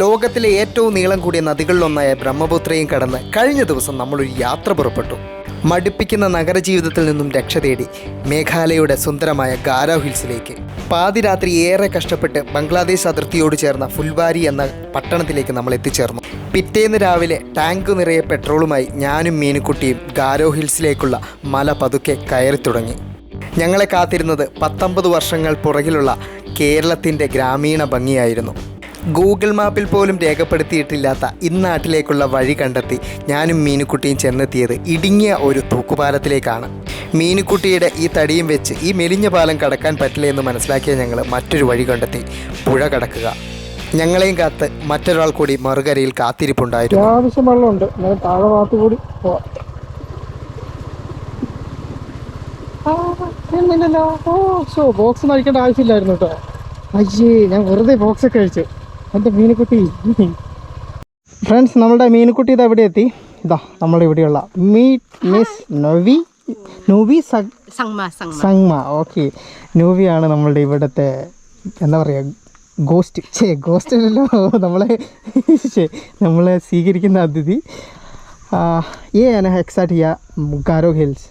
ലോകത്തിലെ ഏറ്റവും നീളം കൂടിയ നദികളിലൊന്നായ ബ്രഹ്മപുത്രയും കടന്ന് കഴിഞ്ഞ ദിവസം നമ്മളൊരു യാത്ര പുറപ്പെട്ടു. മടുപ്പിക്കുന്ന നഗരജീവിതത്തിൽ നിന്നും രക്ഷ തേടി മേഘാലയയുടെ സുന്ദരമായ ഗാരോ ഹിൽസിലേക്ക്. പാതിരാത്രി ഏറെ കഷ്ടപ്പെട്ട് ബംഗ്ലാദേശ് അതിർത്തിയോട് ചേർന്ന ഫുൽബാരി എന്ന പട്ടണത്തിലേക്ക് നമ്മൾ എത്തിച്ചേർന്നു. പിറ്റേന്ന് രാവിലെ ടാങ്ക് നിറയെ പെട്രോളുമായി ഞാനും മീനുക്കുട്ടിയും ഗാരോ ഹിൽസിലേക്കുള്ള മല പതുക്കെ കയറി തുടങ്ങി. ഞങ്ങളെ കാത്തിരുന്നത് പത്തൊമ്പത് വർഷങ്ങൾ പുറകിലുള്ള കേരളത്തിന്റെ ഗ്രാമീണ ഭംഗിയായിരുന്നു. ഗൂഗിൾ മാപ്പിൽ പോലും രേഖപ്പെടുത്തിയിട്ടില്ലാത്ത ഇന്നാട്ടിലേക്കുള്ള വഴി കണ്ടെത്തി ഞാനും മീനുക്കുട്ടിയും ചെന്നെത്തിയത് ഇടുങ്ങിയ ഒരു തൂക്കുപാലത്തിലേക്കാണ്. മീനുക്കുട്ടിയുടെ ഈ തടിയും വെച്ച് ഈ മെലിഞ്ഞ പാലം കടക്കാൻ പറ്റില്ല എന്ന് മനസ്സിലാക്കിയ ഞങ്ങൾ മറ്റൊരു വഴി കണ്ടെത്തി. പുഴ കടക്കുക. ഞങ്ങളെയും കാത്ത് മറ്റൊരാൾ കൂടി മറുകരയിൽ കാത്തിരിപ്പുണ്ടായിരുന്നു. ഓ ബോക്സ് ആവശ്യമില്ലായിരുന്നു കേട്ടോ. അയ്യേ ഞാൻ വെറുതെ ബോക്സ് ഒക്കെ കഴിച്ചു എന്റെ മീനുക്കുട്ടി. ഫ്രണ്ട്സ് നമ്മളുടെ മീനുക്കുട്ടി ഇത് എവിടെ എത്തി. ഇതാ നമ്മുടെ ഇവിടെയുള്ള meet miss Novi Novi Sangma. Sangma okay. നൂവിയാണ് നമ്മളുടെ ഇവിടുത്തെ എന്താ പറയുക ഗോസ്റ്റ്. ചേ ഗോസ്റ്റ് അല്ലല്ലോ നമ്മളെ ചേ നമ്മളെ സ്വീകരിക്കുന്ന അതിഥി. ഏ exact Garo Hills.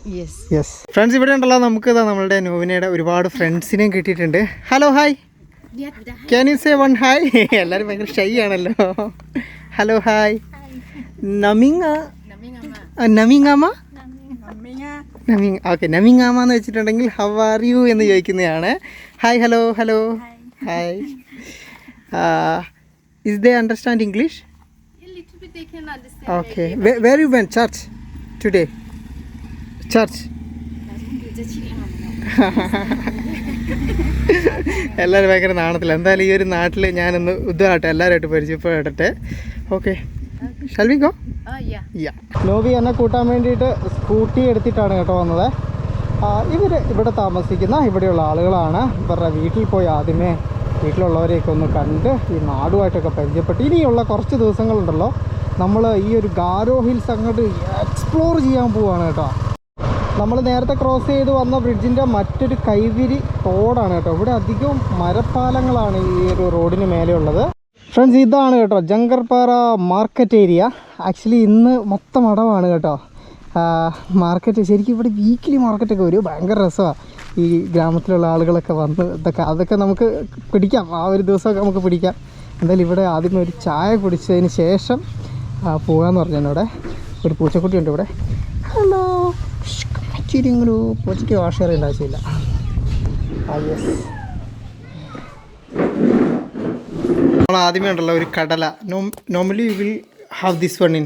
Yes friends ഇവിടെ ഉണ്ടല്ലോ. നമുക്ക് ഇതാ നമ്മളുടെ നോവിനയുടെ ഒരുപാട് ഫ്രണ്ട്സിനെയും കിട്ടിയിട്ടുണ്ട്. Hello hi can you say one hi എല്ലാവരും ഭയങ്കര ഷൈ ആണല്ലോ. ഹലോ ഹായ് നമിങ് നമിങ്ങാമ നമിങ് ഓക്കെ നമിങ്ങാമ എന്ന് വെച്ചിട്ടുണ്ടെങ്കിൽ ഹൗ ആർ യു എന്ന് ചോദിക്കുന്നതാണ്. Hi hello hello hi is they understand English okay where you when church today church എല്ലാവരും ഭയങ്കര നാണത്തിൽ എന്തായാലും ഈ ഒരു നാട്ടിൽ ഞാനൊന്ന് ഇതാകട്ടെ എല്ലാവരുമായിട്ട് പരിചയപ്പെടട്ടെ. ഓക്കെ. ഷൽവിക്കോ. യാ നോവി എന്നെ കൂട്ടാൻ വേണ്ടിയിട്ട് സ്കൂട്ടി എടുത്തിട്ടാണ് കേട്ടോ വന്നത്. ഇവർ ഇവിടെ താമസിക്കുന്ന ഇവിടെയുള്ള ആളുകളാണ്. ഇവരുടെ വീട്ടിൽ പോയി ആദ്യമേ വീട്ടിലുള്ളവരെയൊക്കെ ഒന്ന് കണ്ട് ഈ നാടുമായിട്ടൊക്കെ പരിചയപ്പെട്ട് ഇനിയുള്ള കുറച്ച് ദിവസങ്ങളുണ്ടല്ലോ. നമ്മൾ ഈ ഒരു ഗാരോ ഹിൽസ് അങ്ങോട്ട് എക്സ്പ്ലോർ ചെയ്യാൻ പോവുകയാണ് കേട്ടോ. നമ്മൾ നേരത്തെ ക്രോസ് ചെയ്ത് വന്ന ബ്രിഡ്ജിന്റെ മറ്റൊരു കൈവിരി റോഡാണ് കേട്ടോ. ഇവിടെ അധികവും മരപ്പാലങ്ങളാണ് ഈ ഒരു റോഡിന് മേലെ ഉള്ളത് ഫ്രണ്ട്സ് ഇതാണ് കേട്ടോ ജങ്കർപാറ മാർക്കറ്റ് ഏരിയ ആക്ച്വലി ഇന്ന് മൊത്തം അടവാണ് കേട്ടോ. മാർക്കറ്റ് ശരിക്കും ഇവിടെ വീക്കിലി മാർക്കറ്റൊക്കെ വരും. ഭയങ്കര രസമാണ് ഈ ഗ്രാമത്തിലുള്ള ആളുകളൊക്കെ വന്ന് ഇതൊക്കെ അതൊക്കെ നമുക്ക് പിടിക്കാം. ആ ഒരു ദിവസമൊക്കെ നമുക്ക് പിടിക്കാം. എന്തായാലും ഇവിടെ ആദ്യമേ ഒരു ചായ കുടിച്ചതിന് ശേഷം പോകാമെന്ന് പറഞ്ഞു എന്നോടെ. ഒരു പൂച്ചക്കുട്ടിയുണ്ട് ഇവിടെ. ഹലോ ഇച്ചിരി ഒരു പൂച്ചയ്ക്ക് വാഷ് അറിയേണ്ട ആവശ്യമില്ല നമ്മൾ ആദ്യമേ ഉണ്ടല്ലോ ഒരു കടല. Normally you will have this one in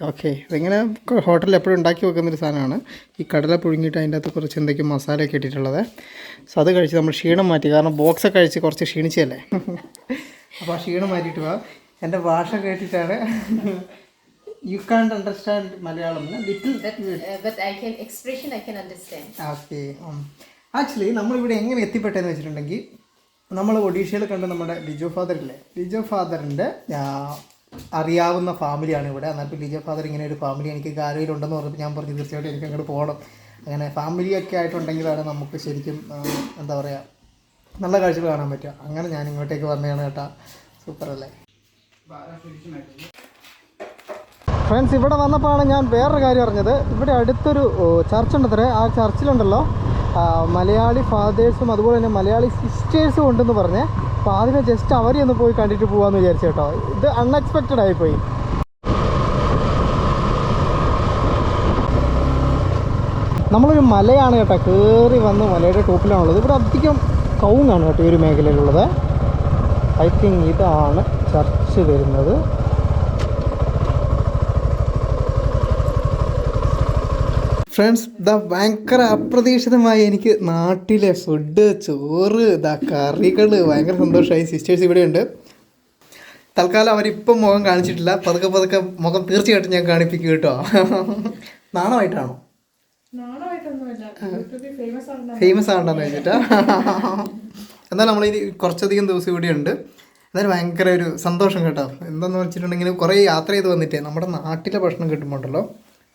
okay ഇതിങ്ങനെ ഹോട്ടലിൽ എപ്പോഴും ഉണ്ടാക്കി വെക്കുന്നൊരു സാധനമാണ്. ഈ കടല പുഴുങ്ങിയിട്ട് അതിന്റെ അകത്ത് കുറച്ച് എന്തൊക്കെയോ മസാലയൊക്കെ ഇട്ടിട്ടുള്ളത്. സോ അത് കഴിച്ച് നമ്മൾ ക്ഷീണം മാറ്റി. കാരണം ബോക്സൊക്കെ കഴിച്ച് കുറച്ച് ക്ഷീണിച്ചല്ലേ അപ്പോൾ ആ ക്ഷീണം മാറ്റിയിട്ട് വാ. എന്റെ ഭാഷ കേട്ടിട്ടാണ് you can't understand Malayalam little Uh, but I can expression I can understand. Okay actually നമ്മളിവിടെ എങ്ങനെ എത്തിപ്പെട്ടെന്ന് വെച്ചിട്ടുണ്ടെങ്കിൽ നമ്മൾ ഒഡീഷയിൽ കണ്ട നമ്മുടെ ലിജോ ഫാദർ ഇല്ലേ ലിജോ ഫാദറിന്റെ അറിയാവുന്ന ഫാമിലിയാണ് ഇവിടെ. എന്നാൽ ലിജോ ഫാദർ ഇങ്ങനെ ഒരു ഫാമിലി എനിക്ക് ഗാരയിലുണ്ടെന്ന് പറഞ്ഞപ്പോൾ ഞാൻ പറഞ്ഞു തീർച്ചയായിട്ടും എനിക്ക് അങ്ങോട്ട് പോകണം. അങ്ങനെ ഫാമിലിയൊക്കെ ആയിട്ടുണ്ടെങ്കിലാണ് നമുക്ക് ശരിക്കും ആ, എന്താ പറയുക നല്ല കാഴ്ചകൾ കാണാൻ പറ്റുക. അങ്ങനെ ഞാൻ ഇങ്ങോട്ടേക്ക് വന്നതാണ് കേട്ടോ. സൂപ്പർ അല്ലേ? ഫ്രണ്ട്സ് ഇവിടെ വന്നപ്പോഴാണ് ഞാൻ വേറൊരു കാര്യം അറിഞ്ഞത്. ഇവിടെ അടുത്തൊരു ചർച്ച് ഉണ്ടത്രേ ആ ചർച്ചിലുണ്ടല്ലോ മലയാളി ഫാദേഴ്സും അതുപോലെ തന്നെ മലയാളി സിസ്റ്റേഴ്സും ഉണ്ടെന്ന് പറഞ്ഞ്. അപ്പോൾ ആദ്യമേ ജസ്റ്റ് അവരെ ഒന്ന് പോയി കണ്ടിട്ട് പോകാമെന്ന് വിചാരിച്ചു കേട്ടോ. ഇത് അൺഎക്സ്പെക്റ്റഡ് ആയിപ്പോയി നമ്മളൊരു മലയാണ് കേട്ടോ കയറി വന്ന് മലയുടെ ടോപ്പിലാണുള്ളത്. ഇവിടെ അധികം കൗങ്ങാണ് കേട്ടോ ഈ ഒരു മേഖലയിലുള്ളത്. ഐ തിങ്ക് ഇതാണ് ചർച്ച് വരുന്നത്. ഫ്രണ്ട്സ് ഇതാ ഭയങ്കര അപ്രതീക്ഷിതമായി എനിക്ക് നാട്ടിലെ ഫുഡ് ചോറ് ഇതാ കറികൾ ഭയങ്കര സന്തോഷമായി സിസ്റ്റേഴ്സ് ഇവിടെയുണ്ട്. തൽക്കാലം അവരിപ്പം മുഖം കാണിച്ചിട്ടില്ല. പതുക്കെ പതുക്കെ മുഖം തീർച്ചയായിട്ടും ഞാൻ കാണിപ്പിക്കും കേട്ടോ. നാണമായിട്ടാണോ? ഫേമസ് ആണെന്ന് വെച്ചിട്ടാ എന്നാൽ നമ്മൾ ഇനി കുറച്ചധികം ദിവസം ഇവിടെ ഉണ്ട് എന്നാലും ഭയങ്കര ഒരു സന്തോഷം കേട്ടോ. എന്താണെന്ന് വെച്ചിട്ടുണ്ടെങ്കിൽ കുറേ യാത്ര ചെയ്ത് വന്നിട്ടേ നമ്മുടെ നാട്ടിലെ ഭക്ഷണം കിട്ടുമ്പോണ്ടല്ലോ.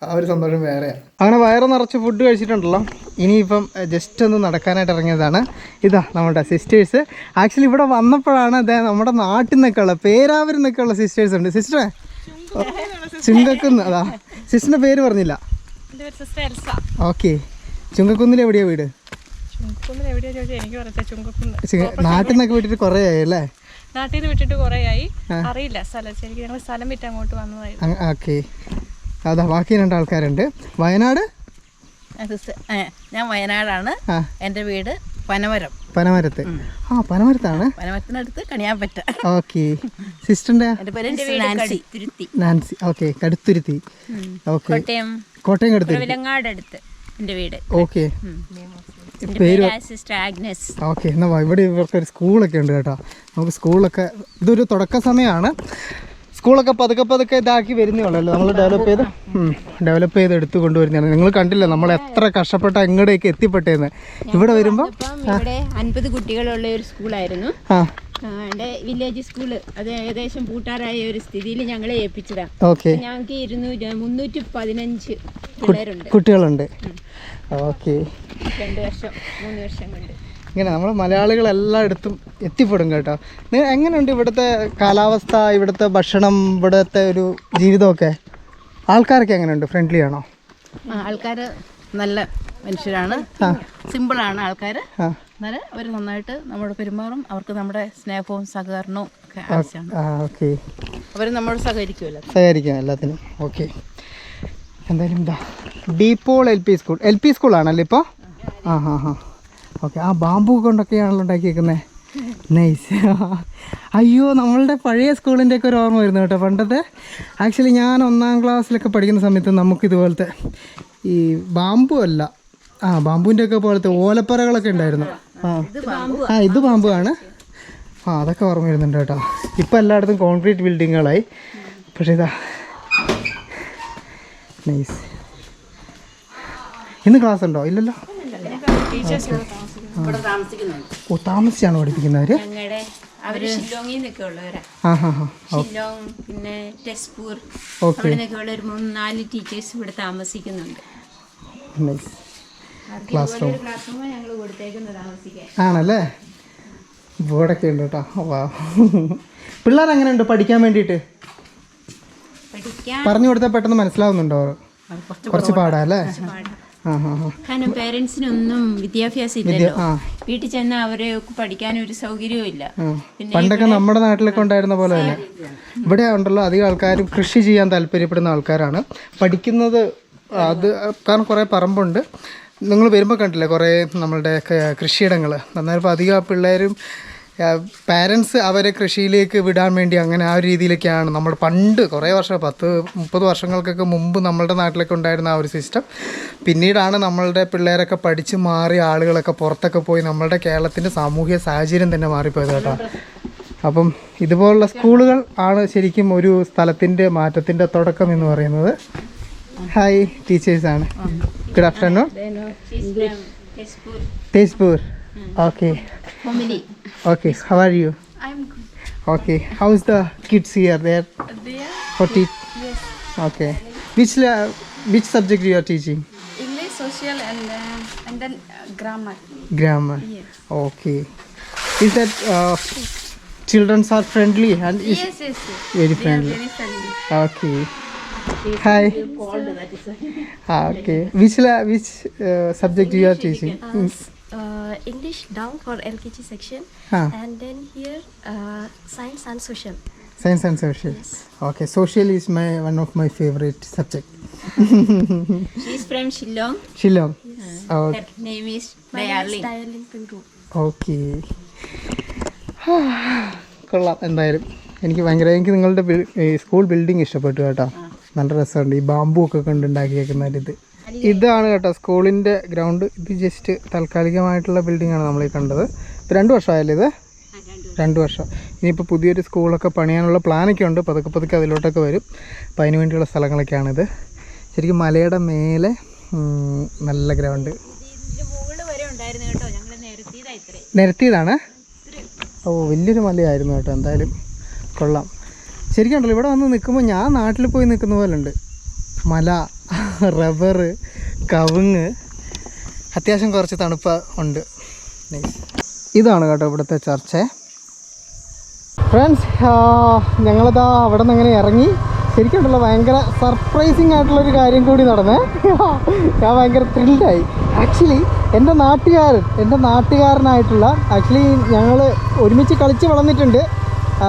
ആ ഒരു സന്തോഷം വേറെയാണ് അങ്ങനെ വയറ് നിറച്ച് ഫുഡ് കഴിച്ചിട്ടുണ്ടല്ലോ. ഇനിയിപ്പം ജസ്റ്റ് ഒന്ന് നടക്കാനായിട്ട് ഇറങ്ങിയതാണ്. ഇതാ നമ്മുടെ സിസ്റ്റേഴ്സ് ആക്ച്വലി ഇവിടെ വന്നപ്പോഴാണ് അതെ നമ്മുടെ നാട്ടിൽ നിന്നൊക്കെ ഉള്ള പേരാവരിൽ നിന്നൊക്കെ ഉള്ള സിസ്റ്റേഴ്സ് ഉണ്ട്. സിസ്റ്ററെ ചുങ്കക്കുന്ന് അതാ. സിസ്റ്ററിന്റെ പേര് പറഞ്ഞില്ല. ഓക്കെ ചുങ്കക്കുന്നിൽ എവിടെയാ വീട്? നാട്ടിൽ നിന്നൊക്കെ വിട്ടിട്ട് കുറേ ആയി അല്ലേ? നാട്ടിൽ നിന്ന് വിട്ടിട്ട് കുറേ ആയി. അറിയില്ല സ്ഥലം ശരിക്കും ഞങ്ങൾ സ്ഥലം വിറ്റ് അങ്ങോട്ട് വന്നതായിരുന്നു. ഓക്കെ അതാ ബാക്കി രണ്ട് ആൾക്കാരുണ്ട്. വയനാട്? സിസ്റ്റർ ഞാൻ വയനാടാണ്. എന്റെ വീട് പനമരം. പനമരത്ത്. ആ പനമരത്താണ്. പനമരത്തിനടുത്ത് കണിയാപ്പറ്റ ഓക്കെ. സിസ്റ്ററിന്റെ എന്റെ പേര് Nancy. Nancy. Okay Kaduthuruthy. Okay. Kottayam. Kottayam Kaduthuruthy. അടുത്ത് എന്റെ വീട്. ഓക്കെ. പേര് പേര് സിസ്റ്റർ ആഗ്നസ്. ഓക്കെ എന്നാ ഇവിടെ ഇവർക്ക് ഒരു സ്കൂളൊക്കെ ഉണ്ട് കേട്ടോ. നമുക്ക് സ്കൂളൊക്കെ ഇതൊരു തുടക്ക സമയമാണ്. സ്കൂളൊക്കെ പതുക്കെ പതുക്കെ ഇതാക്കി വരുന്നേ ഉള്ളല്ലോ. നമ്മൾ ഡെവലപ്പ് ചെയ്ത് ഡെവലപ്പ് ചെയ്ത് എടുത്തു കൊണ്ടുവരുന്നതാണ് നിങ്ങൾ കണ്ടില്ല നമ്മൾ എത്ര കഷ്ടപ്പെട്ട എങ്ങടേക്ക് എത്തിപ്പെട്ടേന്ന്. ഇവിടെ വരുമ്പോൾ അൻപത് കുട്ടികളുള്ള ഒരു സ്കൂളായിരുന്നു. വില്ലേജ് സ്കൂൾ അത് ഏകദേശം പൂട്ടാറായ ഒരു സ്ഥിതിയിൽ ഞങ്ങളെ ഏൽപ്പിച്ചതാണ് ഓക്കെ. ഞങ്ങൾക്ക് ഇരുന്നൂറ്റി മുന്നൂറ്റി പതിനഞ്ച് കുട്ടികളുണ്ട്. ഓക്കെ. രണ്ട് വർഷം മൂന്ന് വർഷം കൊണ്ട്. ഇങ്ങനെ നമ്മൾ മലയാളികൾ എല്ലായിടത്തും എത്തിപ്പെടും കേട്ടോ. എങ്ങനെയുണ്ട് ഇവിടുത്തെ കാലാവസ്ഥ ഇവിടുത്തെ ഭക്ഷണം ഇവിടുത്തെ ഒരു ജീവിതമൊക്കെ? ആൾക്കാരൊക്കെ എങ്ങനെയുണ്ട്? ഫ്രണ്ട്ലി ആണോ? ആൾക്കാർ നല്ല മനുഷ്യരാണ്. സിമ്പിളാണ് ആൾക്കാർ എന്നാലും അവർ നന്നായിട്ട് നമ്മുടെ പെരുമാറും. അവർക്ക് നമ്മുടെ സ്നേഹവും സഹകരണവും ഒക്കെ ആവശ്യമാണ്. ഓക്കെ. അവർ നമ്മോട് സഹകരിക്കുമല്ലോ സഹകരിക്കും എല്ലാത്തിനും. ഓക്കെ. എന്തായാലും ഇതാ DePaul L P school. L P സ്കൂളാണല്ലോ ഇപ്പോൾ ആ ഹാ ഹാ ഓക്കെ ആ ബാമ്പു കൊണ്ടൊക്കെയാണല്ലോ ഉണ്ടാക്കിയേക്കുന്നത് നൈസ് അയ്യോ നമ്മളുടെ പഴയ സ്കൂളിന്റെ ഒക്കെ ഒരു ഓർമ്മ വരുന്നു കേട്ടോ പണ്ടത്തെ. ആക്ച്വലി ഞാൻ ഒന്നാം ക്ലാസ്സിലൊക്കെ പഠിക്കുന്ന സമയത്ത് നമുക്ക് ഇതുപോലത്തെ ഈ ബാമ്പു അല്ല. ആ ബാമ്പുവിന്റെ ഒക്കെ പോലത്തെ ഓലപ്പറകളൊക്കെ ഉണ്ടായിരുന്നു. ആ. ആ ഇത് ബാമ്പു ആണ്. ആ അതൊക്കെ ഓർമ്മ വരുന്നുണ്ട് കേട്ടോ. ഇപ്പം എല്ലായിടത്തും കോൺക്രീറ്റ് ബിൽഡിങ്ങുകളായി പക്ഷേ ഇതാ. നൈസ് ഇന്ന് ക്ലാസ് ഉണ്ടോ? ഇല്ലല്ലോ. ഇവിടെ താമസിക്കുന്നുണ്ട്. ഓ താമസിച്ചാണ് പഠിപ്പിക്കുന്നവർ ഞങ്ങളുടെ അവർ ഷില്ലോങ്ങിൽ നിന്നൊക്കെ ഉള്ളവരാ. ആ ഹാ ഹാ ഷില്ലോങ് പിന്നെ ടെസ്പൂർ ഓക്കെ. അവിടെ നിന്നൊക്കെ ഉള്ള ഒരു മൂന്ന് നാല് ടീച്ചേഴ്സ് ഇവിടെ താമസിക്കുന്നുണ്ട്. നൈസ്. Classroom. ഒരു ക്ലാസ് റൂമാണ് ഞങ്ങൾ കൊടുത്തേക്കുന്നത് താമസിക്കാൻ. ആണല്ലേ? ബോർഡൊക്കെ ഉണ്ട് കേട്ടോ വാ. പിള്ളേർ എങ്ങനെയുണ്ട് പഠിക്കാൻ വേണ്ടിട്ട് പഠിക്കാൻ പറഞ്ഞു കൊടുത്താൽ പെട്ടെന്ന് മനസ്സിലാവുന്നുണ്ടോ? കുറച്ച് പാടാ. അല്ലേ? കാരണം പേരൻസിനൊന്നും വിദ്യാഭ്യാസം ഇല്ലല്ലോ. വീട്ടിൽ ചെന്നാൽ അവരെ പഠിക്കാൻ ഒരു സൗകര്യവും ഇല്ല. പണ്ടൊക്കെ നമ്മുടെ നാട്ടിലൊക്കെ ഉണ്ടായിരുന്ന പോലെ തന്നെ. ഇവിടെ ഉണ്ടല്ലോ അധികം ആൾക്കാരും കൃഷി ചെയ്യാൻ താല്പര്യപ്പെടുന്ന ആൾക്കാരാണ്. പഠിക്കുന്നത് അത് കാരണം കുറേ പറമ്പുണ്ട്. നിങ്ങൾ വരുമ്പോൾ കണ്ടില്ലേ കുറേ നമ്മളുടെ കൃഷിയിടങ്ങൾ അന്നേരം അധികം പിള്ളേരും പാരൻസ് അവരെ കൃഷിയിലേക്ക് വിടാൻ വേണ്ടി അങ്ങനെ ആ ഒരു രീതിയിലൊക്കെയാണ്. നമ്മൾ പണ്ട് കുറേ വർഷം പത്ത് മുപ്പത് വർഷങ്ങൾക്കൊക്കെ മുമ്പ് നമ്മളുടെ നാട്ടിലൊക്കെ ഉണ്ടായിരുന്ന ആ ഒരു സിസ്റ്റം പിന്നീടാണ് നമ്മളുടെ പിള്ളേരൊക്കെ പഠിച്ച് മാറി ആളുകളൊക്കെ പുറത്തൊക്കെ പോയി നമ്മളുടെ കേരളത്തിന്റെ സാമൂഹ്യ സാഹചര്യം തന്നെ മാറിപ്പോയത് കേട്ടോ. അപ്പം ഇതുപോലുള്ള സ്കൂളുകൾ ആണ് ശരിക്കും ഒരു സ്ഥലത്തിന്റെ മാറ്റത്തിന്റെ തുടക്കം എന്ന് പറയുന്നത്. Hi ടീച്ചേഴ്സാണ് good afternoon Tezpur Hmm. Okay. Family. Okay, how are you? I'm good. Okay, how's the kids here? There. There. For teach. Yes. Okay. Which la- which subject you are teaching? English, social, and uh, and then uh, grammar. Grammar. Yes. Okay. Is that uh, childrens are friendly and Yes, yes, yes. very friendly? very friendly. Okay. Hi. Ah, okay. Which la- which uh, subject you are teaching? Mm, uh, English down for LKG section, Ah, and then here uh, science and social. science and social. Okay, social is my one of my favorite subject. She's from Shillong. Shillong. okay Her name is My name is Dayarling. Dialing Pingu. Okay കൊള്ളാം എന്തായാലും എനിക്ക് ഭയങ്കര എനിക്ക് നിങ്ങളുടെ school building ഇഷ്ടപ്പെട്ടു കേട്ടോ നല്ല രസമുണ്ട് ഈ ബാമ്പു ഒക്കെ കൊണ്ടുണ്ടാക്കിയേക്കുന്ന ഒരു ഇത് ഇതാണ് കേട്ടോ സ്കൂളിന്റെ ഗ്രൗണ്ട്. ഇത് ജസ്റ്റ് താൽക്കാലികമായിട്ടുള്ള ബിൽഡിംഗ് ആണ് നമ്മൾ ഈ കണ്ടത്. ഇത് രണ്ട് വർഷമായല്ലേ ഇത്? രണ്ട് വർഷം. ഇനിയിപ്പോൾ പുതിയൊരു സ്കൂളൊക്കെ പണിയാനുള്ള പ്ലാനൊക്കെ ഉണ്ട്. പതുക്കെ പതുക്കെ അതിലോട്ടൊക്കെ വരും. അപ്പോൾ അതിന് വേണ്ടിയുള്ള സ്ഥലങ്ങളൊക്കെയാണിത്. ശരിക്കും മലയുടെ മേലെ നല്ല ഗ്രൗണ്ട്. നിരത്തിയതാണ്? ഓ വലിയൊരു മലയായിരുന്നു കേട്ടോ. എന്തായാലും കൊള്ളാം. ശരിക്കും ഉണ്ടല്ലോ ഇവിടെ വന്ന് നിൽക്കുമ്പോൾ ഞാൻ നാട്ടിൽ പോയി നിൽക്കുന്ന പോലെ ഉണ്ട് മല. റബ്ബർ കവുങ്ങ് അത്യാവശ്യം കുറച്ച് തണുപ്പ് ഉണ്ട്. ഇതാണ് കേട്ടോ ഇവിടുത്തെ ചർച്ച. ഫ്രണ്ട്സ് ഞങ്ങളിതാ അവിടെ നിന്ന് അങ്ങനെ ഇറങ്ങി. ശരിക്കും ഉണ്ടല്ലോ ഭയങ്കര സർപ്രൈസിങ് ആയിട്ടുള്ളൊരു കാര്യം കൂടി നടന്നേ. ഞാൻ ഭയങ്കര ത്രില്ഡായി ആക്ച്വലി എന്റെ നാട്ടുകാരൻ എന്റെ നാട്ടുകാരനായിട്ടുള്ള ആക്ച്വലി ഞങ്ങൾ ഒരുമിച്ച് കളിച്ച് വളർന്നിട്ടുണ്ട്.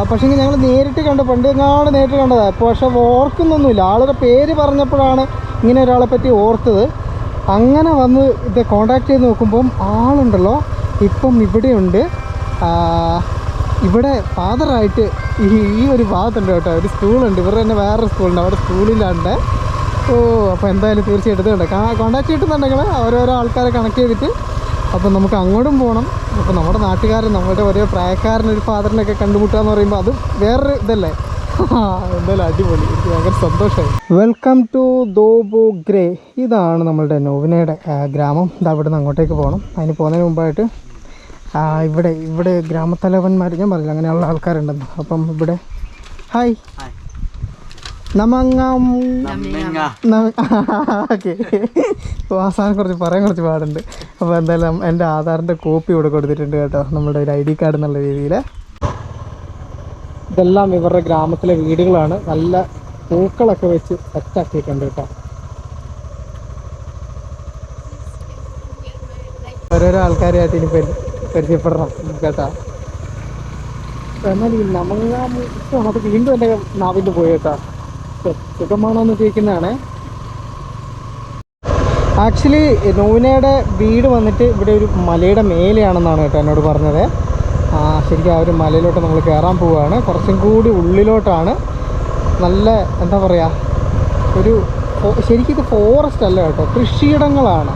പക്ഷേ ഞങ്ങൾ നേരിട്ട് കണ്ട പണ്ട് നേരിട്ട് കണ്ടതാണ് പക്ഷെ ഓർക്കുന്നൊന്നുമില്ല. ആളുടെ പേര് പറഞ്ഞപ്പോഴാണ് ഇങ്ങനെ ഒരാളെ പറ്റി ഓർത്തത്. അങ്ങനെ വന്ന് ഇത് കോണ്ടാക്ട് ചെയ്ത് നോക്കുമ്പം ആളുണ്ടല്ലോ. ഇപ്പം ഇവിടെയുണ്ട്. ഇവിടെ ഫാദറായിട്ട് ഈ ഈ ഒരു ഭാഗത്തുണ്ട് കേട്ടോ. ഒരു സ്കൂളുണ്ട്. ഇവരുടെ തന്നെ വേറൊരു സ്കൂളുണ്ട്. അവിടെ സ്കൂളിലാണ്ട്. ഓ അപ്പോൾ എന്തായാലും തീർച്ചയായിട്ടും ഇതുണ്ട്. കോണ്ടാക്ട് ചെയ്തിട്ടുണ്ടെങ്കിൽ ഓരോരോ ആൾക്കാരെ കണക്ട് ചെയ്തിട്ട് അപ്പോൾ നമുക്ക് അങ്ങോട്ടും പോകണം അപ്പോൾ നമ്മുടെ നാട്ടുകാരൻ നമ്മുടെ ഒരേ പ്രായക്കാരനൊരു ഫാദറിനൊക്കെ കണ്ടുമുട്ടുക എന്ന് പറയുമ്പോൾ അത് വേറൊരു ഇതല്ലേ? എന്തായാലും അടിപൊളി. എനിക്ക് ഭയങ്കര സന്തോഷമായി വെൽക്കം ടു ദോബോ ഗ്രേ ഇതാണ് നമ്മളുടെ നോവിനയുടെ ഗ്രാമം. ഇത് അവിടെ അങ്ങോട്ടേക്ക് പോകണം അതിന് പോകുന്നതിന് മുമ്പായിട്ട് ഇവിടെ ഇവിടെ ഗ്രാമത്തലവന്മാർ ഞാൻ പറഞ്ഞില്ല അങ്ങനെയുള്ള ആൾക്കാരുണ്ടെന്ന്. അപ്പം ഇവിടെ ഹായ് ഹായ് നമങ്ങാം. ഓക്കെ. അവസാനം കുറച്ച് പറയാൻ കുറച്ച് പാടുണ്ട്. അപ്പോൾ എന്തായാലും എന്റെ ആധാറിന്റെ കോപ്പി ഇവിടെ കൊടുത്തിട്ടുണ്ട് കേട്ടോ. നമ്മുടെ ഒരു ഐ ഡി കാർഡ് എന്നുള്ള രീതിയിൽ. ഇതെല്ലാം ഇവരുടെ ഗ്രാമത്തിലെ വീടുകളാണ്. നല്ല പൂക്കളൊക്കെ വെച്ച് സെറ്റാക്കിയിട്ടുണ്ട് കേട്ടോ. ഓരോരോ ആൾക്കാരെയായിട്ട് ഇനി പരി പരിചയപ്പെടണം കേട്ടോ. എന്നാൽ ഈ നമങ്ങാം അത് വീണ്ടും എന്റെ നാവിന്റെ പോയി കേട്ടോ. സുഖമാണോ എന്ന് ചോദിക്കുന്നതാണ്. ആക്ച്വലി നോവിനയുടെ വീട് വന്നിട്ട് ഇവിടെ ഒരു മലയുടെ മേലെയാണെന്നാണ് കേട്ടോ എന്നോട് പറഞ്ഞത്. ശരിക്കും ആ ഒരു മലയിലോട്ട് നമ്മൾ കയറാൻ പോവുകയാണ് കുറച്ചും കൂടി ഉള്ളിലോട്ടാണ്. നല്ല എന്താ പറയുക ഒരു ശരിക്കും ഇത് ഫോറസ്റ്റ് അല്ല കേട്ടോ കൃഷിയിടങ്ങളാണ്.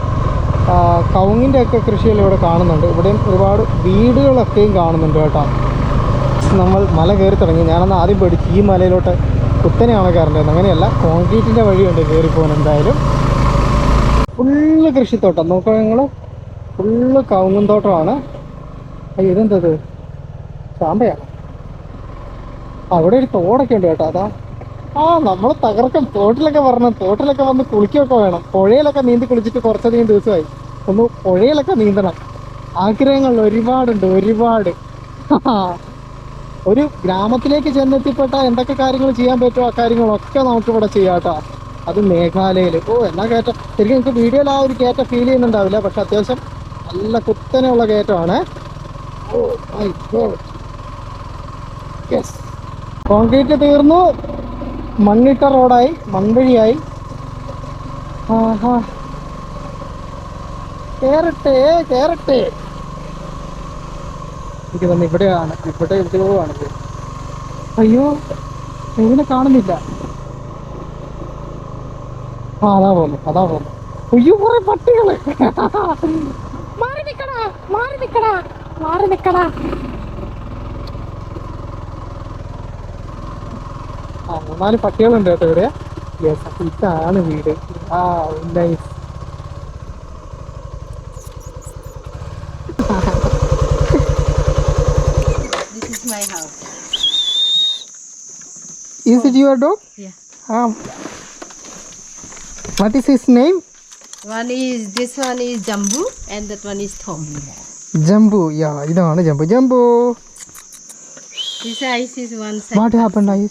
കവുങ്ങിന്റെ ഒക്കെ കൃഷിയെല്ലാം ഇവിടെ കാണുന്നുണ്ട്. ഇവിടെയും ഒരുപാട് വീടുകളൊക്കെയും കാണുന്നുണ്ട് കേട്ടോ. നമ്മൾ മല കയറി തുടങ്ങി. ഞാനന്ന് ആദ്യം പേടിച്ച് ഈ മലയിലോട്ട് കുത്തനെയാണ് കയറേണ്ടത്. അങ്ങനെയല്ല കോൺക്രീറ്റിന്റെ വഴിയുണ്ട് കയറി പോകാൻ എന്തായാലും. ഫുള്ള് കൃഷിത്തോട്ടം. നോക്കുക നിങ്ങൾ ഫുള്ള് കവുങ്ങും തോട്ടമാണ്. ഇതെന്തത് ചാമ്പയാണ്. അവിടെ ഒരു തോടൊക്കെ ഉണ്ട് കേട്ടോ അതാ. ആ നമ്മൾ തകർക്കും. തോട്ടിലൊക്കെ വരണം. തോട്ടിലൊക്കെ വന്ന് കുളിക്കുകയൊക്കെ വേണം. പുഴയിലൊക്കെ നീന്തി കുളിച്ചിട്ട് കുറച്ചധികം ദിവസമായി. ഒന്ന് പുഴയിലൊക്കെ നീന്തണം. ആഗ്രഹങ്ങൾ ഒരുപാടുണ്ട് ഒരുപാട്. ഒരു ഗ്രാമത്തിലേക്ക് ചെന്നെത്തിപ്പെട്ട എന്തൊക്കെ കാര്യങ്ങൾ ചെയ്യാൻ പറ്റുമോ ആ കാര്യങ്ങളൊക്കെ നമുക്ക് ഇവിടെ ചെയ്യാം കേട്ടോ അത് മേഘാലയയിൽ ഓ എന്നാ കയറ്റം ശരിക്കും എനിക്ക് വീഡിയോയിൽ ആ ഒരു കയറ്റം ഫീൽ ചെയ്യുന്നുണ്ടാവില്ല പക്ഷെ അത്യാവശ്യം നല്ല കുത്തനെയുള്ള കയറ്റമാണ് ഓ കോൺക്രീറ്റ് തീർന്നു. മണ്ണിട്ട റോഡായി മൺവഴിയായി. ആഹാ. കേറട്ടെ കേറട്ടെ. എനിക്ക് തന്നെ ഇവിടെയാണ് ഇവിടെ എവിടെയോ ആണിത് അയ്യോ ട്രെയിനെ കാണുന്നില്ല. ആ അതാ പോന്നു അതാ പോന്നു അയ്യോ കുറെ പട്ടികൾ മാറി നിക്കടാ മാറി നിക്കടാ മാറി നിക്കടാ. ആ മൂന്നാൽ പട്ടികളുണ്ട് കേട്ടോ ഇവിടെ. ഇതാണ് വീട്. ആ nice This is my house. Is it your dog? Yeah. Um, what is his name? One is this one is Jambu and that one is Tom. Jambu yeah ഇതാണ് Jambu Jambu This ice is one side. What happened, I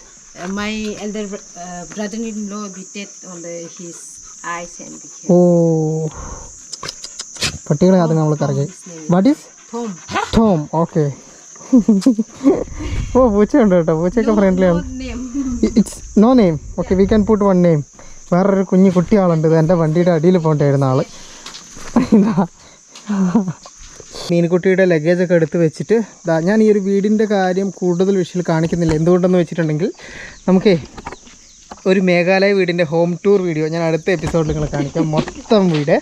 Uh, my elder uh, brother-in-law bit on the his eyes and the Oh. പട്ടികളെ അത് നമ്മൾ കറക്കി what is. Tom okay ഓ പൂച്ചയുണ്ട് കേട്ടോ പൂച്ചയൊക്കെ ഫ്രണ്ട്ലിയാണ്. It's no name okay we can put one name വേറൊരു കുഞ്ഞു കുട്ടിയാളുണ്ട്. ഇത് എന്റെ വണ്ടിയുടെ അടിയിൽ പോകേണ്ടിയിരുന്ന ആൾ മീൻകുട്ടിയുടെ ലഗേജ് ഒക്കെ എടുത്ത് വെച്ചിട്ട് ഞാൻ ഈ ഒരു വീടിന്റെ കാര്യം കൂടുതൽ വിഷയിൽ കാണിക്കുന്നില്ല. എന്തുകൊണ്ടെന്ന് വെച്ചിട്ടുണ്ടെങ്കിൽ നമുക്കേ ഒരു മേഘാലയ വീടിന്റെ ഹോം ടൂർ വീഡിയോ ഞാൻ അടുത്ത എപ്പിസോഡിൽ നിങ്ങൾ കാണിക്കാം. മൊത്തം വീട്.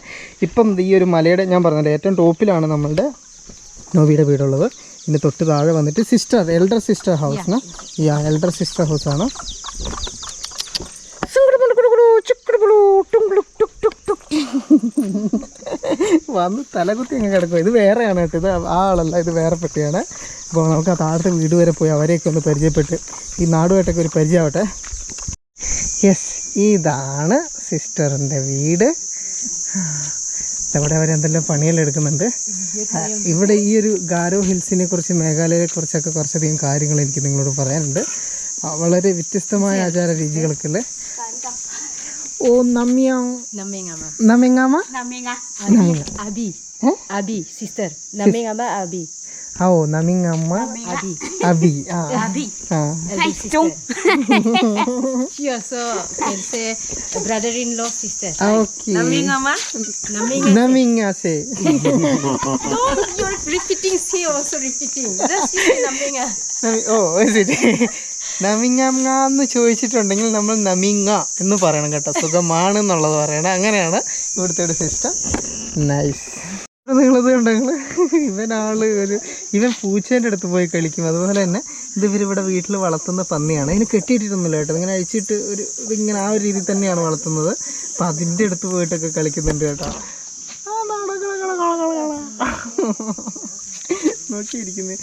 ഇപ്പം ഈ ഒരു മലയുടെ ഞാൻ പറഞ്ഞത് ഏറ്റവും ടോപ്പിലാണ് നമ്മളുടെ നോവിയുടെ വീടുള്ളത്. ഇതിന്റെ തൊട്ട് താഴെ വന്നിട്ട് sister elder sister house yeah elder sister house ആണ്. വന്ന് തലകുത്തി അങ്ങ് കിടക്കും ഇത് വേറെയാണ് കേട്ടോ. ഇത് ആ ആളല്ല ഇത് വേറെ പെട്ടിയാണ്. അപ്പോൾ നമുക്ക് ആ താഴത്തെ വീട് വരെ പോയി അവരെയൊക്കെ ഒന്ന് പരിചയപ്പെട്ട് ഈ നാടുമായിട്ടൊക്കെ ഒരു പരിചയമാവട്ടെ. യെസ് ഇതാണ് സിസ്റ്ററിന്റെ വീട്. അവിടെ അവരെന്തെല്ലാം പണിയെല്ലാം എടുക്കുന്നുണ്ട്. ഇവിടെ ഈ ഒരു ഗാരോ ഹിൽസിനെ കുറിച്ച് മേഘാലയയെ കുറിച്ചൊക്കെ കുറച്ചധികം കാര്യങ്ങൾ എനിക്ക് നിങ്ങളോട് പറയാനുണ്ട്. വളരെ വ്യത്യസ്തമായ ആചാര രീതികളൊക്കെ ഓ നമ്മിയ Namingama. Abi. Abi sister. Abi. Huh? Abi, sister. Namingama Abi. നമിങ്ങമ്മ Abi. Abi Abi. Elder sister. she also can say brother-in-law sister. Okay Namingama. Naminga. നമിങ്ങാസേ No, you're repeating. She also repeating. Just you say Oh, is it? ശരി നമിങ്ങാന്ന് ചോദിച്ചിട്ടുണ്ടെങ്കിൽ നമ്മൾ നമിങ്ങ എന്ന് പറയണം കേട്ടോ സുഖമാണ് എന്നുള്ളത് പറയണം അങ്ങനെയാണ് ഇവിടുത്തെ ഒരു സിസ്റ്റം നൈസ് നിങ്ങളിത് കണ്ടെങ്കിൽ ഇവനാൾ ഒരു ഇവൻ പൂച്ചേന്റെ അടുത്ത് പോയി കളിക്കും. അതുപോലെ തന്നെ ഇത് ഇവരിവിടെ വീട്ടിൽ വളർത്തുന്ന പന്നിയാണ്. ഇതിന് കെട്ടിയിട്ടിട്ടൊന്നുമില്ല കേട്ടോ. ഇങ്ങനെ അഴിച്ചിട്ട് ഒരു ഇങ്ങനെ ആ ഒരു രീതിയിൽ തന്നെയാണ് വളർത്തുന്നത്. അപ്പം അതിന്റെ അടുത്ത് പോയിട്ടൊക്കെ കളിക്കുന്നുണ്ട് കേട്ടോ. നോക്കിയിരിക്കുന്നു.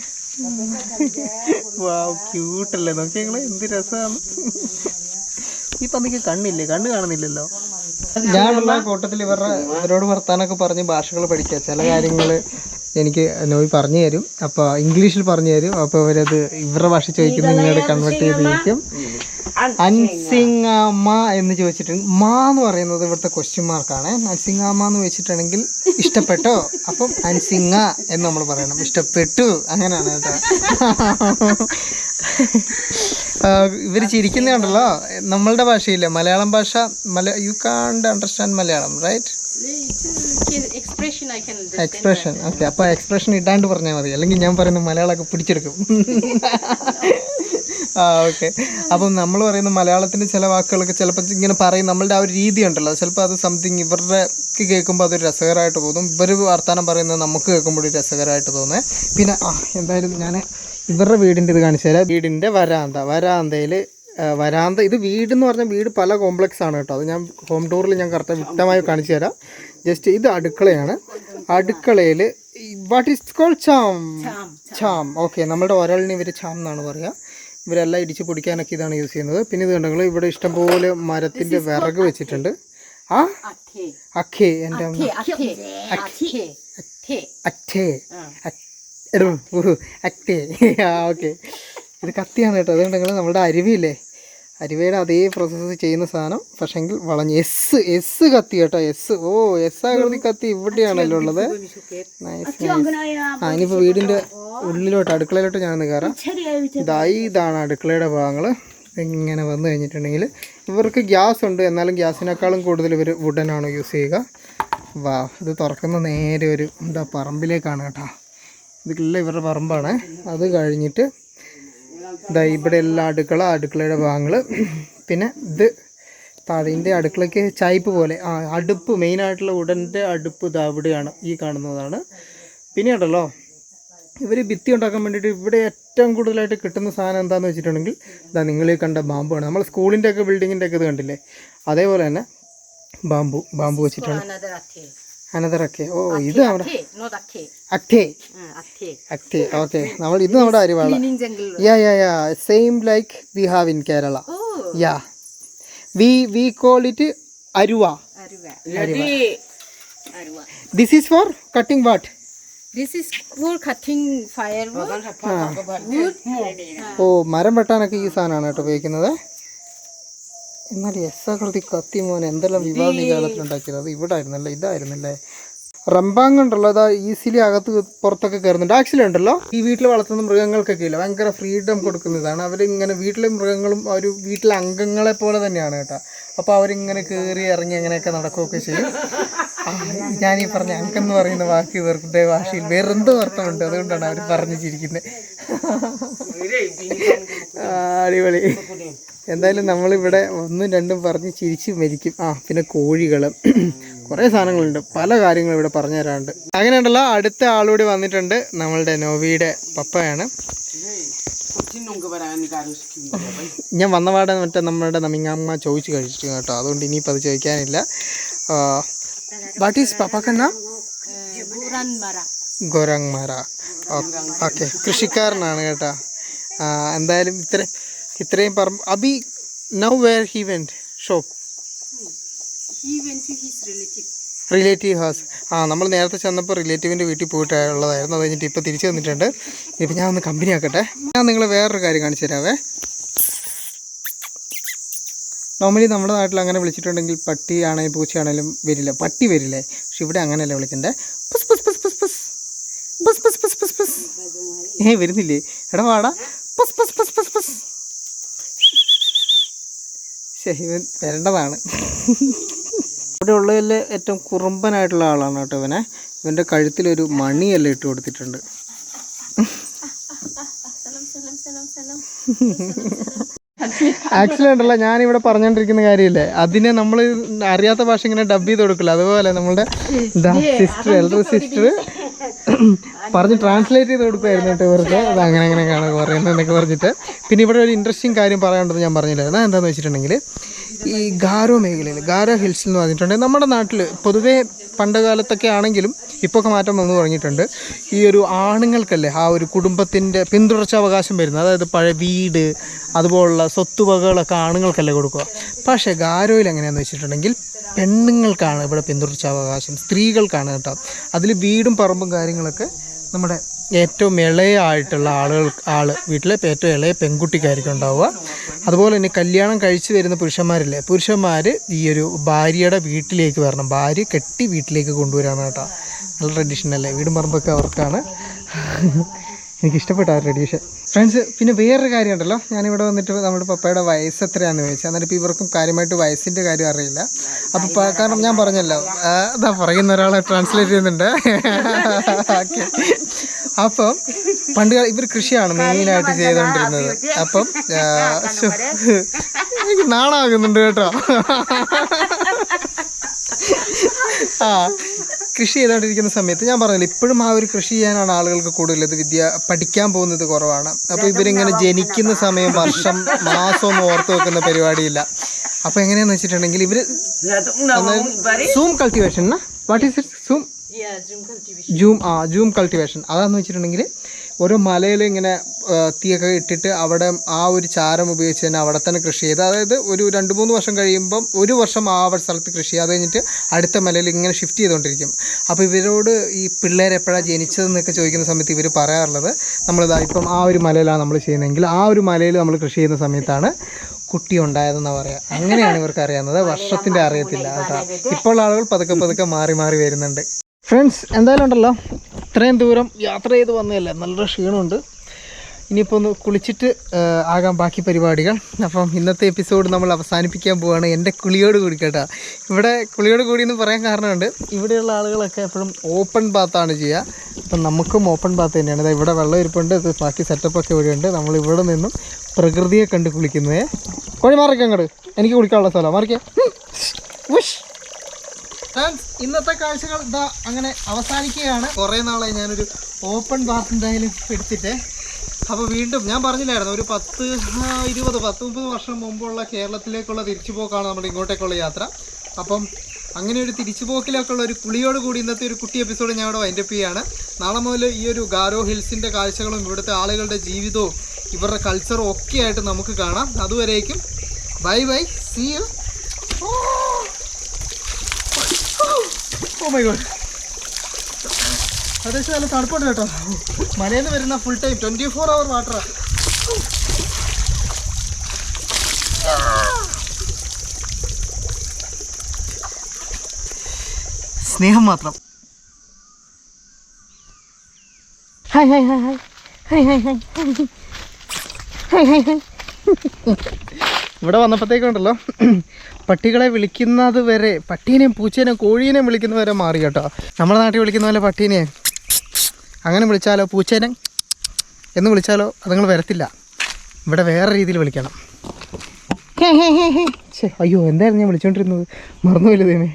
വാ ക്യൂട്ടല്ലേ? നോക്കി ഞങ്ങൾ എന്ത് രസമാണ് ഈ പന്നിക്ക് കണ്ണില്ലേ? കണ്ണ് കാണുന്നില്ലല്ലോ. ഞാനുള്ള കൂട്ടത്തിൽ ഇവരുടെ ഇവരോട് വർത്താനൊക്കെ പറഞ്ഞ് ഭാഷകൾ പഠിക്കുക. ചില കാര്യങ്ങൾ എനിക്ക് നോയി പറഞ്ഞു തരും. അപ്പോൾ ഇംഗ്ലീഷിൽ പറഞ്ഞു തരും. അപ്പോൾ അവരത് ഇവരുടെ ഭാഷ ചോദിക്കുന്ന ഇങ്ങോട്ട് കൺവേർട്ട് ചെയ്തിരിക്കും അൻസിങ്ങാമ എന്ന് ചോദിച്ചിട്ടുണ്ടെങ്കിൽ മാ എന്ന് പറയുന്നത് ഇവിടുത്തെ ക്വസ്റ്റ്യൻ മാർക്കാണ് അൻസിങ്ങാമ എന്ന് വെച്ചിട്ടുണ്ടെങ്കിൽ ഇഷ്ടപ്പെട്ടോ? അപ്പം അൻസിങ്ങ എന്ന് നമ്മൾ പറയണം. ഇഷ്ടപ്പെട്ടു. അങ്ങനെയാണ് കേട്ടോ. ഇവർ ചിരിക്കുന്നുണ്ടല്ലോ നമ്മളുടെ ഭാഷയില്ല? മലയാളം ഭാഷ മല you can't understand Malayalam right expression okay അപ്പൊ എക്സ്പ്രഷൻ ഇടാണ്ട് പറഞ്ഞാൽ മതി. അല്ലെങ്കിൽ ഞാൻ പറയുന്ന മലയാളമൊക്കെ പിടിച്ചെടുക്കും. ആ ഓക്കെ അപ്പം നമ്മൾ പറയുന്ന മലയാളത്തിന്റെ ചില വാക്കുകളൊക്കെ ചിലപ്പോൾ ഇങ്ങനെ പറയും. നമ്മളുടെ ആ ഒരു രീതി ഉണ്ടല്ലോ. ചിലപ്പോൾ അത് സംതിങ് ഇവരുടെ കേൾക്കുമ്പോൾ അതൊരു രസകരമായിട്ട് തോന്നും. ഇവർ വർത്തമാനം പറയുന്നത് നമുക്ക് കേൾക്കുമ്പോൾ ഒരു രസകരമായിട്ട് തോന്നേ. പിന്നെ ആ എന്തായാലും ഞാൻ ഇവരുടെ വീടിന്റെ ഇത് കാണിച്ചു തരാം. വീടിന്റെ വരാന്ത. വരാന്തയിൽ വരാന്ത ഇത് വീട് എന്ന് പറഞ്ഞാൽ വീട് പല കോംപ്ലക്സ് ആണ് കേട്ടോ. അത് ഞാൻ ഹോം ടൂറിൽ ഞാൻ കറക്റ്റ് വ്യക്തമായി കാണിച്ചു തരാം. ജസ്റ്റ് ഇത് അടുക്കളയാണ്. അടുക്കളയിൽ വാട്ട് ഇസ് കോൾ ചാം ചാം ഓക്കെ നമ്മുടെ ഒരാളിന് ഇവർ ചാം എന്നാണ് പറയുക ഇവരെല്ലാം ഇടിച്ച് പൊടിക്കാനൊക്കെ ഇതാണ് യൂസ് ചെയ്യുന്നത്. പിന്നെ ഇത് കണ്ടെങ്കിൽ ഇവിടെ ഇഷ്ടംപോലെ മരത്തിന്റെ വിറക് വെച്ചിട്ടുണ്ട്. ആ? അഖേ. എന്റെ അമ്മ. അറ്റേ അറ്റേ ആ. ഓക്കെ. ഇത് കത്തിയാണ് കേട്ടോ. അതുകൊണ്ടെങ്കിൽ നമ്മുടെ അരുവിയില്ലേ? അരുവയുടെ അതേ പ്രോസസ്സ് ചെയ്യുന്ന സാധനം പക്ഷെങ്കിൽ വളഞ്ഞ് എസ് എസ് കത്തി കേട്ടോ എസ് ഓ എസ് ആകൃതി കത്തി ഇവിടെയാണല്ലോ ഉള്ളത്. നൈസ് നൈസ് ആ ഇനിയിപ്പോൾ വീടിന്റെ ഉള്ളിലോട്ട് അടുക്കളയിലോട്ട് ഞാൻ കയറാം ഇതായി ഇതാണ് അടുക്കളയുടെ ഭാഗങ്ങൾ ഇങ്ങനെ വന്നു കഴിഞ്ഞിട്ടുണ്ടെങ്കിൽ ഇവർക്ക് ഗ്യാസ് ഉണ്ട്. എന്നാലും ഗ്യാസിനേക്കാളും കൂടുതൽ ഇവർ വുഡനാണ് യൂസ് ചെയ്യുക. വാ ഇത് തുറക്കുന്ന നേരെ ഒരു എന്താ പറമ്പിലേക്കാണ് കേട്ടോ. ഇതെല്ലാം ഇവരുടെ പറമ്പാണ്. അത് കഴിഞ്ഞിട്ട് ഇതാ ഇവിടെ എല്ലാ അടുക്കള അടുക്കളയുടെ ഭാഗങ്ങൾ പിന്നെ ഇത് താഴെന്റെ അടുക്കളയ്ക്ക് ചായ്പ് പോലെ ആ അടുപ്പ് മെയിനായിട്ടുള്ള ഉടന്റെ അടുപ്പ് ഇതാ അവിടെയാണ് ഈ കാണുന്നതാണ്. പിന്നെ ഉണ്ടല്ലോ ഇവർ ഭിത്തി ഉണ്ടാക്കാൻ വേണ്ടിയിട്ട് ഇവിടെ ഏറ്റവും കൂടുതലായിട്ട് കിട്ടുന്ന സാധനം എന്താണെന്ന് വെച്ചിട്ടുണ്ടെങ്കിൽ ഇതാ നിങ്ങൾ കണ്ട ബാമ്പാണ് നമ്മൾ സ്കൂളിന്റെ ഒക്കെ ഒക്കെ ഇത് കണ്ടില്ലേ? അതേപോലെ തന്നെ ബാമ്പു ബാമ്പു വെച്ചിട്ടാണ്. Another athe. അനതറൊക്കെ ഓ ഇത് നമ്മുടെ athe. അക്തേ ഓക്കെ നമ്മൾ ഇത് നമ്മുടെ അരിവാള. Yeah yeah yeah same like we have in Kerala yeah we we call it അരുവ this is for cutting what This is for cutting firewood. ഓ മരം വെട്ടാനൊക്കെ ഈ സാധനമാണ് കേട്ടോ ഉപയോഗിക്കുന്നത്. എന്നാൽ എസ് കത്തി മോൻ എന്തെല്ലാം വിവാദ കാലത്തിൽ ഉണ്ടാക്കിയത്? അത് ഇവിടെ ആയിരുന്നല്ലേ ഇതായിരുന്നല്ലേ? റംബാങ് ഉണ്ടല്ലോ അതാ ഈസിലി അകത്ത് പുറത്തൊക്കെ കയറുന്നുണ്ട്. ആക്ച്വലി ഉണ്ടല്ലോ ഈ വീട്ടിൽ വളർത്തുന്ന മൃഗങ്ങൾക്കൊക്കെ ഇല്ല ഭയങ്കര ഫ്രീഡം കൊടുക്കുന്നതാണ്. അവരിങ്ങനെ വീട്ടിലെ മൃഗങ്ങളും ഒരു വീട്ടിലെ അംഗങ്ങളെ പോലെ തന്നെയാണ് കേട്ടോ. അപ്പോൾ അവരിങ്ങനെ കയറി ഇറങ്ങി അങ്ങനെയൊക്കെ നടക്കുകയൊക്കെ ചെയ്യും. ഞാൻ ഈ പറഞ്ഞ അങ്കെന്ന് പറയുന്ന വാക്ക് ഇവരുടെ ഭാഷയിൽ വെറുതെ അർത്ഥമുണ്ട്. അതുകൊണ്ടാണ് അവർ പറഞ്ഞു ചിരിക്കുന്നത് അടിപൊളി. എന്തായാലും നമ്മളിവിടെ ഒന്നും രണ്ടും പറഞ്ഞ് ചിരിച്ച് മരിക്കും. ആ പിന്നെ കോഴികൾ. കുറേ സാധനങ്ങളുണ്ട്. പല കാര്യങ്ങളും ഇവിടെ പറഞ്ഞു തരാറുണ്ട്. അങ്ങനെയുണ്ടല്ലോ അടുത്ത ആളൂടി വന്നിട്ടുണ്ട്. നമ്മളുടെ നോവിയുടെ പപ്പയാണ്. ഞാൻ വന്നപാടെ മറ്റേ നമ്മുടെ നമിങ്ങാമ്മ ചോദിച്ചു കഴിച്ചു കേട്ടോ. അതുകൊണ്ട് ഇനിയിപ്പോൾ അത് ചോദിക്കാനില്ല. വാട്ട് ഈസ് പപ്പാക്കന്ന ഓക്കെ. കൃഷിക്കാരനാണ് കേട്ടോ. എന്തായാലും ഇത്ര ഇത്രയും പറമ്പ് Abi now where he went shop relative house ആ നമ്മൾ നേരത്തെ ചെന്നപ്പോൾ റിലേറ്റീവിന്റെ വീട്ടിൽ പോയിട്ടുള്ളതായിരുന്നു അത് കഴിഞ്ഞിട്ട് ഇപ്പോൾ തിരിച്ചു വന്നിട്ടുണ്ട്. ഇപ്പം ഞാൻ ഒന്ന് കമ്പനി ആക്കട്ടെ. ഞാൻ നിങ്ങളെ വേറൊരു കാര്യം കാണിച്ചു തരാവേ. നോർമലി നമ്മുടെ നാട്ടിൽ അങ്ങനെ വിളിച്ചിട്ടുണ്ടെങ്കിൽ പട്ടി ആണെങ്കിലും പൂച്ചയാണെങ്കിലും വരില്ല. പട്ടി വരില്ലേ? പക്ഷെ ഇവിടെ അങ്ങനെയല്ല വിളിക്കണ്ടേ. പസ് പസ് പസ് പസ് പസ്. പസ് പസ് പസ് പസ് പസ്. ഏ വരുന്നില്ലേ? എടാ വാടാ പസ് പസ് പസ് പസ് പസ് ശരി ഇവൻ വരേണ്ടതാണ്. ഇവിടെ ഉള്ളതിൽ ഏറ്റവും കുറുമ്പനായിട്ടുള്ള ആളാണ് കേട്ടോ ഇവനെ. ഇവന്റെ കഴുത്തിലൊരു മണിയെല്ലാം ഇട്ട് കൊടുത്തിട്ടുണ്ട്. ആക്ച്വലി ഉണ്ടല്ലോ ഞാനിവിടെ പറഞ്ഞുകൊണ്ടിരിക്കുന്ന കാര്യമില്ലേ? അതിനെ നമ്മൾ അറിയാത്ത ഭാഷ ഇങ്ങനെ ഡബ് ചെയ്ത് കൊടുക്കില്ല. അതുപോലെ നമ്മളുടെ സിസ്റ്റർ എൽഡർ സിസ്റ്റർ പറഞ്ഞ് ട്രാൻസ്ലേറ്റ് ചെയ്ത് കൊടുക്കുമായിരുന്നു കേട്ടോ ഇവർക്ക്. അത് അങ്ങനെ അങ്ങനെയൊക്കെയാണ് പറയുന്നത് എന്നൊക്കെ പറഞ്ഞിട്ട്. പിന്നെ ഇവിടെ ഒരു ഇൻട്രസ്റ്റിംഗ് കാര്യം പറയാനുള്ളത് ഞാൻ പറഞ്ഞില്ലായിരുന്നു എന്താണെന്ന് വെച്ചിട്ടുണ്ടെങ്കിൽ ഈ ഗാരോ മേഖലയിൽ ഗാരോ ഹിൽസ് എന്ന് പറഞ്ഞിട്ടുണ്ടെങ്കിൽ നമ്മുടെ നാട്ടിൽ പൊതുവേ പണ്ട് കാലത്തൊക്കെ ആണെങ്കിലും ഇപ്പോഴൊക്കെ മാറ്റം വന്നു തുടങ്ങിയിട്ടുണ്ട്. ഈ ഒരു ആണുങ്ങൾക്കല്ലേ ആ ഒരു കുടുംബത്തിന്റെ പിന്തുടർച്ചാവകാശം വരുന്നത്. അതായത് പഴയ വീട് അതുപോലുള്ള സ്വത്തുവകകളൊക്കെ ആണുങ്ങൾക്കല്ലേ കൊടുക്കുക. പക്ഷേ ഗാരോയിൽ എങ്ങനെയാണെന്ന് വെച്ചിട്ടുണ്ടെങ്കിൽ പെണ്ണുങ്ങൾക്കാണ് ഇവിടെ പിന്തുടർച്ചാവകാശം സ്ത്രീകൾക്കാണ് കേട്ടോ. അതിൽ വീടും പറമ്പും കാര്യങ്ങളൊക്കെ നമ്മുടെ ഏറ്റവും ഇളയ ആയിട്ടുള്ള ആളുകൾ ആൾ വീട്ടിലെ ഏറ്റവും ഇളയ പെൺകുട്ടിക്കായിരിക്കും ഉണ്ടാവുക. അതുപോലെ തന്നെ കല്യാണം കഴിച്ചു വരുന്ന പുരുഷന്മാരില്ലേ? പുരുഷന്മാർ ഈ ഒരു ഭാര്യയുടെ വീട്ടിലേക്ക് വരണം. ഭാര്യ കെട്ടി വീട്ടിലേക്ക് കൊണ്ടുവരാനായിട്ടാണ് കേട്ടോ. നല്ല ട്രഡീഷണൽ അല്ലേ? വീടും പറമ്പൊക്കെ അവർക്കാണ്. എനിക്ക് ഇഷ്ടപ്പെട്ട ആ ട്രഡീഷൻ ഫ്രണ്ട്സ് പിന്നെ വേറൊരു കാര്യം ഉണ്ടല്ലോ ഞാനിവിടെ വന്നിട്ട് നമ്മുടെ പപ്പയുടെ വയസ്സ് എത്രയാണെന്ന് ചോദിച്ചാൽ എന്നിട്ട് ഇപ്പോൾ ഇവർക്കും കാര്യമായിട്ട് വയസ്സിന്റെ കാര്യം അറിയില്ല. അപ്പോൾ കാരണം ഞാൻ പറഞ്ഞല്ലോ അതാ പറയുന്ന ഒരാളെ ട്രാൻസ്ലേറ്റ് ചെയ്യുന്നുണ്ട്. ഓക്കെ അപ്പം പണ്ട് ഇവർ കൃഷിയാണ് മെയിനായിട്ട് ചെയ്തുകൊണ്ടിരുന്നത് അപ്പം എനിക്ക് നാണാകുന്നുണ്ട് കേട്ടോ. ആ കൃഷി ചെയ്തുകൊണ്ടിരിക്കുന്ന സമയത്ത് ഞാൻ പറഞ്ഞില്ല ഇപ്പോഴും ആ ഒരു കൃഷി ചെയ്യാനാണ് ആളുകൾക്ക് കൂടുതൽ ഇത് വിദ്യ പഠിക്കാൻ പോകുന്നത് കുറവാണ്. അപ്പോൾ ഇവരിങ്ങനെ ജനിക്കുന്ന സമയം വർഷം മാസം ഒന്നും ഓർത്ത് വെക്കുന്ന പരിപാടിയില്ല. അപ്പോൾ എങ്ങനെയാന്ന് വെച്ചിട്ടുണ്ടെങ്കിൽ ഇവർ zoom cultivation what is it zoom jhum ആ ജൂം കൾട്ടിവേഷൻ അതാന്ന് വെച്ചിട്ടുണ്ടെങ്കിൽ ഓരോ മലയിൽ ഇങ്ങനെ തീയൊക്കെ ഇട്ടിട്ട് അവിടെ ആ ഒരു ചാരം ഉപയോഗിച്ച് തന്നെ അവിടെ തന്നെ കൃഷി ചെയ്ത്. അതായത് ഒരു രണ്ട് മൂന്ന് വർഷം കഴിയുമ്പം ഒരു വർഷം ആ ഒരു സ്ഥലത്ത് കൃഷി ചെയ്യാതെ കഴിഞ്ഞിട്ട് അടുത്ത മലയിൽ ഇങ്ങനെ ഷിഫ്റ്റ് ചെയ്തുകൊണ്ടിരിക്കും. അപ്പോൾ ഇവരോട് ഈ പിള്ളേർ എപ്പോഴാണ് ജനിച്ചതെന്നൊക്കെ ചോദിക്കുന്ന സമയത്ത് ഇവർ പറയാറുള്ളത്. നമ്മളിതാ ഇപ്പം ആ ഒരു മലയിലാണ് നമ്മൾ ചെയ്യുന്നതെങ്കിൽ ആ ഒരു മലയിൽ നമ്മൾ കൃഷി ചെയ്യുന്ന സമയത്താണ് കുട്ടി ഉണ്ടായതെന്നാണ് പറയുക അങ്ങനെയാണ് ഇവർക്ക് അറിയാവുന്നത്. വർഷത്തിന്റെ അറിയത്തില്ല ഇപ്പോൾ ആളുകൾ പതുക്കെ പതുക്കെ മാറി മാറി വരുന്നുണ്ട്. ഫ്രണ്ട്സ് എന്തായാലും ഉണ്ടല്ലോ. ഇത്രയും ദൂരം യാത്ര ചെയ്ത് വന്നതല്ലേ? നല്ല ക്ഷീണമുണ്ട്. ഇനിയിപ്പോൾ ഒന്ന് കുളിച്ചിട്ട് ആകാം ബാക്കി പരിപാടികൾ. അപ്പം ഇന്നത്തെ എപ്പിസോഡ് നമ്മൾ അവസാനിപ്പിക്കാൻ പോവുകയാണ് എന്റെ കുളിയോട് കൂടി കേട്ടോ. ഇവിടെ കുളിയോട് കൂടി എന്ന് പറയാൻ കാരണമുണ്ട്. ഇവിടെയുള്ള ആളുകളൊക്കെ എപ്പോഴും ഓപ്പൺ ബാത്താണ് ചെയ്യുക. അപ്പം നമുക്കും ഓപ്പൺ ബാത്ത് തന്നെയാണ്. ഇതാ ഇവിടെ വെള്ളം ഇരിപ്പുണ്ട് അത് ബാക്കി സെറ്റപ്പൊക്കെ ഇവിടെയുണ്ട് നമ്മൾ ഇവിടെ നിന്നും പ്രകൃതിയെ കണ്ട് കുളിക്കുന്നത് കോഴി മാറിക്കേ അങ്ങോട്ട് എനിക്ക് കുളിക്കാനുള്ള സ്ഥലം. മാറിക്കേ. ഉഷ് ഫ്രണ്ട്സ് ഇന്നത്തെ കാഴ്ചകൾ ഇതാ അങ്ങനെ അവസാനിക്കുകയാണ്. കുറേ നാളായി ഞാനൊരു ഓപ്പൺ ബാത്ത് എന്തായാലും എടുത്തിട്ട്. അപ്പോൾ വീണ്ടും ഞാൻ പറഞ്ഞില്ലായിരുന്നു ഒരു പത്ത് ഇരുപത് പത്ത് മുപ്പത് വർഷം മുമ്പുള്ള കേരളത്തിലേക്കുള്ള തിരിച്ചുപോക്കാണ് നമ്മുടെ ഇങ്ങോട്ടേക്കുള്ള യാത്ര. അപ്പം അങ്ങനെ ഒരു തിരിച്ചുപോക്കിലൊക്കെ ഉള്ള ഒരു കുളിയോട് കൂടി ഇന്നത്തെ ഒരു കുട്ടി എപ്പിസോഡ് ഞാൻ ഇവിടെ വൈൻഡപ്പ് ചെയ്യുകയാണ് നാളെ മുതൽ ഈ ഒരു ഗാരോ ഹിൽസിന്റെ കാഴ്ചകളും ഇവിടുത്തെ ആളുകളുടെ ജീവിതവും ഇവരുടെ കൾച്ചറും ഒക്കെ ആയിട്ട് നമുക്ക് കാണാം. അതുവരേക്കും. Bye bye see you oh my god അത്യാവശ്യം നല്ല തണുപ്പുണ്ട് കേട്ടോ. മലയിൽ വരുന്ന full time twenty four hour വാട്ടറാണ് സ്നേഹം മാത്രം. Hi hi hi hi hi hi hi hi hi hi ഇവിടെ വന്നപ്പോഴത്തേക്കുണ്ടല്ലോ പട്ടികളെ വിളിക്കുന്നത് വരെ പട്ടീനെയും പൂച്ചേനെയും കോഴീനെയും വിളിക്കുന്നത് വരെ മാറി കേട്ടോ. നമ്മുടെ നാട്ടിൽ വിളിക്കുന്ന പോലെ പട്ടീനെ അങ്ങനെ വിളിച്ചാലോ പൂച്ചേനെ? എന്ന് വിളിച്ചാലോ അതുങ്ങൾ വരത്തില്ല. ഇവിടെ വേറെ രീതിയിൽ വിളിക്കണം. അയ്യോ എന്തായിരുന്നു ഞാൻ വിളിച്ചോണ്ടിരുന്നത്? മറന്നുപോയില്ല ദൈവമേ?